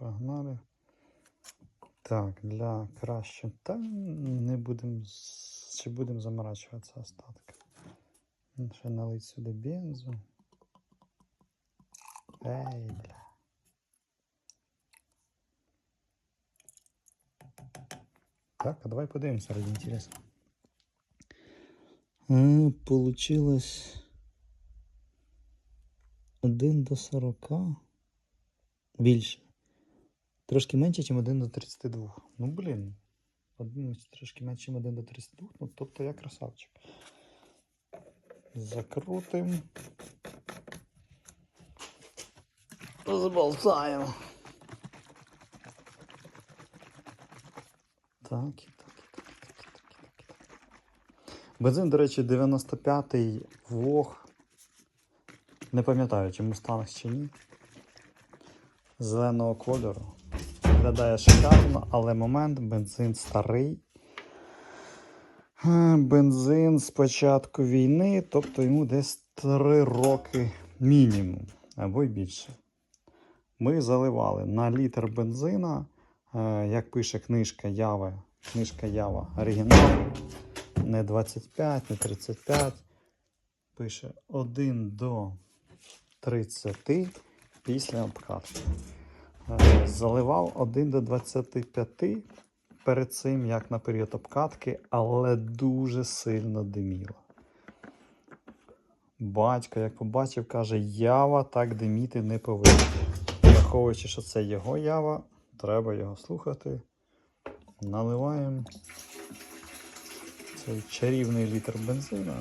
Погнали. Так, для краще. Та не будемо. Чи будемо заморачуватися остатки. Ну, Ще налить сюди бензу. Ей, бля. Так, а давай подивимося ради інтересу. Е, Получилось 1 до 40. Більше. Трошки менше, ніж 1 до 32. Ну, блін. Один, трошки менше, ніж 1 до 32. Ну, тобто я красавчик. Закрутим. Зболтаємо. Так, і так, і так, і так, так, так. Бензин, до речі, 95-й Вог. Не пам'ятаю, чи Мустанг чи ні. Зеленого кольору. Виглядає шикарно, але момент бензин старий. Е, Бензин з початку війни, тобто йому десь 3 роки мінімум, або й більше. Ми заливали на літр бензина, е, як пише книжка Ява, книжка Ява оригінал, не 25, не 35. Пише 1 до 30 після обкатки. Заливав 1 до 25 перед цим, як на період обкатки, але дуже сильно диміло. Батько, як побачив, каже, ява так диміти не повинна. Враховуючи, що це його ява, треба його слухати. Наливаємо цей чарівний літр бензину.